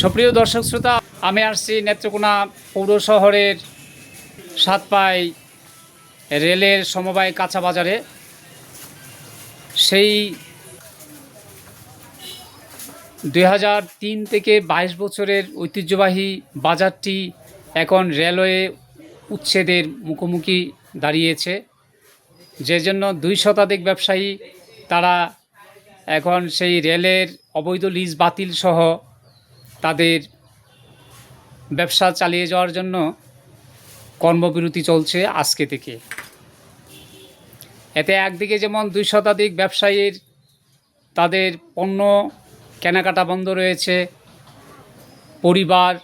সুপ্রিয় দর্শক শ্রোতা, আমি আসছি নেত্রকোনা পৌর শহরের সাতপাই রেলের সমবায় কাঁচা বাজারে। সেই দুই হাজার তিন থেকে বাইশ বছরের ঐতিহ্যবাহী বাজারটি এখন রেলওয়ে উচ্ছেদের মুখোমুখি দাঁড়িয়েছে। যে জন্য দুই শতাধিক ব্যবসায়ী তারা এখন সেই রেলের অবৈধ লিজ বাতিল সহ তাদের ব্যবসা চালিয়ে যাওয়ার জন্য কর্মবিরতি চলছে আজকে থেকে। এতে একদিকে যেমন দুই শতাধিক ব্যবসায়ীর তাদের পণ্য কেনাকাটা বন্ধ রয়েছে, পরিবার,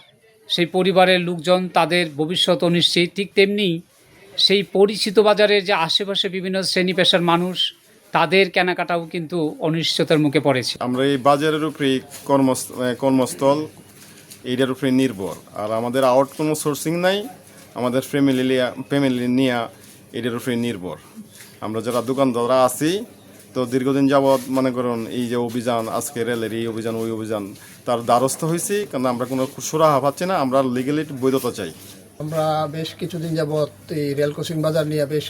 সেই পরিবারের লোকজন তাদের ভবিষ্যৎ অনিশ্চিত, ঠিক তেমনি সেই পরিচিত বাজারের যে আশেপাশে বিভিন্ন শ্রেণি পেশার মানুষ, তাদের কেনাকাটাও কিন্তু অনিশ্চয়তার মুখে পড়েছে। আমরা এই বাজারের উপরে কর্ম কর্মস্থল, এইটার উপরে নির্ভর। আর আমাদের আউট কোনো সোর্সিং নাই, আমাদের ফ্যামিলি ফ্যামিলি নিয়ে এটার উপরে নির্ভর। আমরা যারা দোকানদাররা আছি, তো দীর্ঘদিন যাবৎ মনে করুন এই যে অভিযান, আজকে রেলের এই অভিযান, ওই অভিযান, তার দ্বারস্থ হয়েছি, কারণ আমরা কোনো সুরাহা পাচ্ছি না, আমরা লিগেলিটি বৈধতা চাই। আমরা বেশ কিছুদিন যাবৎ এই রেল ক্রসিং বাজার নিয়ে বেশ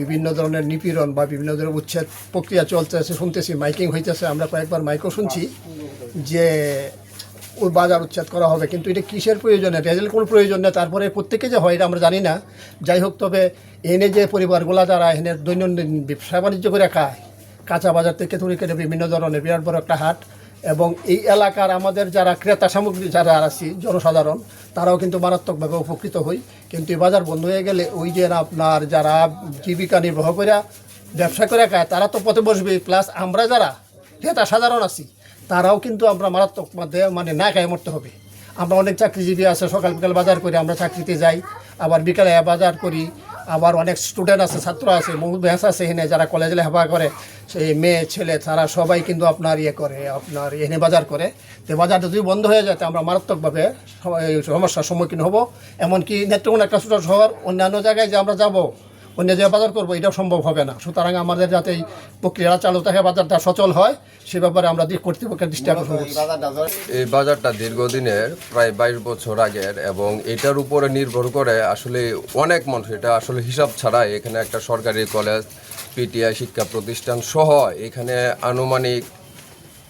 বিভিন্ন ধরনের নিপীড়ন বা বিভিন্ন ধরনের উচ্ছেদ প্রক্রিয়া চলতেছে, শুনতেছি, মাইকিং হইতেছে। আমরা কয়েকবার মাইকও শুনছি যে ওই বাজার উচ্ছেদ করা হবে, কিন্তু এটা কিসের প্রয়োজনে? রেজেল কোনো প্রয়োজন নেই। তারপরে প্রত্যেকে যে হয় এটা আমরা জানি না। যাই হোক, তবে এনে যে পরিবারগুলা যারা এনে দৈনন্দিন ব্যবসা বাণিজ্য করে খায়, কাঁচা বাজার থেকে তৈরি করে বিভিন্ন ধরনের বিরাট বড় একটা হাট এবং এই এলাকার আমাদের যারা ক্রেতা সামগ্রী, যারা আছি, জনসাধারণ, তারাও কিন্তু মারাত্মকভাবে উপকৃত হই। কিন্তু এই বাজার বন্ধ হয়ে গেলে ওই যে আপনার যারা জীবিকা নির্বাহ করে ব্যবসা করে খায়, তারা তো পথে বসবে প্লাস আমরা যারা ক্রেতা সাধারণ আছি, তারাও কিন্তু আমরা মারাত্মক মানে না খায় মরতে হবে। আমরা অনেক চাকরিজীবী আছে, সকাল বিকাল বাজার করি, আমরা চাকরিতে যাই। আবার বিকালে বাজার করি আবার অনেক স্টুডেন্ট আছে, ছাত্র আছে মূল ব্যাস আছে এখানে যারা কলেজে লেখাপড়া করে সেই মেয়ে, ছেলে, তারা সবাই কিন্তু আপনার ইয়ে করে, আপনার এনে বাজার করে। তো বাজারটা যদি বন্ধ হয়ে যায় আমরা মারাত্মকভাবে সমস্যার সম্মুখীন হব। এমনকি নেত্রকোনা একটা ছোটো শহর অন্যান্য জায়গায় যে আমরা যাব অন্য জায়গায় বাজার করব এটাও সম্ভব হবে না। সুতরাং আমাদের যাতে এই প্রক্রিয়া চালু থাকে বাজারটা সচল হয় সে ব্যাপারে আমরা দিক কর্তৃপক্ষের দৃষ্টি আকর্ষণ করছি। এই বাজারটা দীর্ঘদিনের প্রায় বাইশ বছর আগের এবং এটার উপরে নির্ভর করে আসলে অনেক মানুষ এটা আসলে হিসাব ছাড়াই এখানে একটা সরকারি কলেজ পিটিআই শিক্ষা প্রতিষ্ঠান সহ এখানে আনুমানিক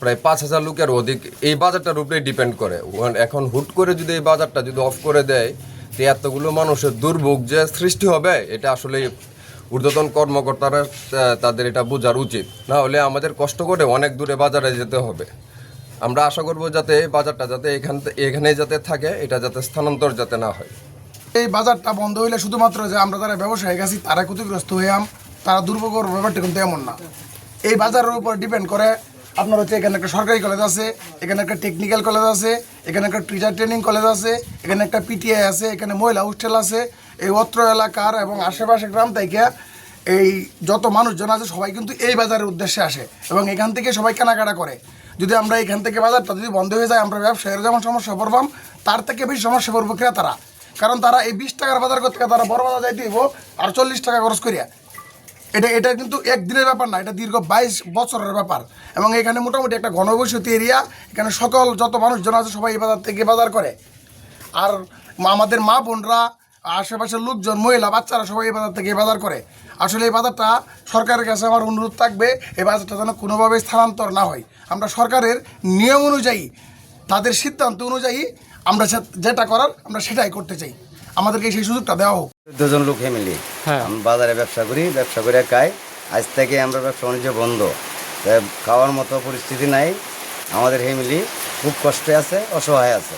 প্রায় পাঁচ হাজার লোকের অধিক এই বাজারটার উপরে ডিপেন্ড করে। ওয়ান- এখন হুট করে যদি এই বাজারটা যদি অফ করে দেয় তো এতগুলো মানুষের দুর্ভোগ যে সৃষ্টি হবে, এটা আসলে ঊর্ধ্বতন কর্মকর্তারা তাদের এটা বোঝার উচিত। না হলে আমাদের কষ্ট করে অনেক দূরে বাজারে যেতে হবে। আমরা আশা করব যাতে এই বাজারটা যাতে এখান এখানে যাতে থাকে, এটা যাতে স্থানান্তর যাতে না হয়। এই বাজারটা বন্ধ হইলে শুধুমাত্র যে আমরা যারা ব্যবসায়ী গেছি তারা ক্ষতিগ্রস্ত হইয়াম তারা দুর্ভোগ ব্যাপারটা কিন্তু এমন না। এই বাজারের উপর ডিপেন্ড করে আপনার হচ্ছে এখানে একটা সরকারি কলেজ আছে, এখানে একটা টেকনিক্যাল কলেজ আছে, এখানে একটা টিচার ট্রেনিং কলেজ আছে, এখানে একটা পিটিআই আছে, এখানে মহিলা হোস্টেল আছে। এই অত্র এলাকার এবং আশেপাশে গ্রাম থেকে এই যত মানুষজন আছে, সবাই কিন্তু এই বাজারের উদ্দেশ্যে আসে এবং এখান থেকে সবাই কেনাকাটা করে। যদি আমরা এখান থেকে বাজারটা যদি বন্ধ হয়ে যায়, আমরা ব্যবসায়ীরা যেমন সমস্যা পড়বাম, তার থেকে বেশি সমস্যা পড়ব ক্রেতারা। কারণ তারা এই বিশ টাকার বাজার করতে তারা বড় বাজার যাইতে হইব আর চল্লিশ টাকা খরচ করিয়া। এটা এটা কিন্তু একদিনের ব্যাপার না, এটা দীর্ঘ বাইশ বছরের ব্যাপার। এবং এখানে মোটামুটি একটা ঘনবসতি এরিয়া, এখানে সকল যত মানুষজন আছে সবাই এই বাজার থেকে বাজার করে। আর আমাদের মা বোনরা, আশেপাশের লোকজন, মহিলা, বাচ্চারা সবাই এই বাজার থেকে বাজার করে। আসলে এই বাজারটা সরকারের কাছে আমার অনুরোধ থাকবে, এই বাজারটা যেন কোনোভাবে স্থানান্তর না হয়। আমরা সরকারের নিয়ম অনুযায়ী, তাদের সিদ্ধান্ত অনুযায়ী আমরা যেটা করার আমরা সেটাই করতে চাই। আমাদেরকে সেই সুযোগটা দেওয়া হোক। দুজন লোক ফ্যামিলি হ্যাঁ। আমি বাজারে ব্যবসা করি ব্যবসা করে খাই। আজ থেকে আমরা ব্যবসা বাণিজ্য বন্ধ। খাওয়ার মতো পরিস্থিতি নাই। আমাদের ফ্যামিলি খুব কষ্টে আছে অসহায় আছে।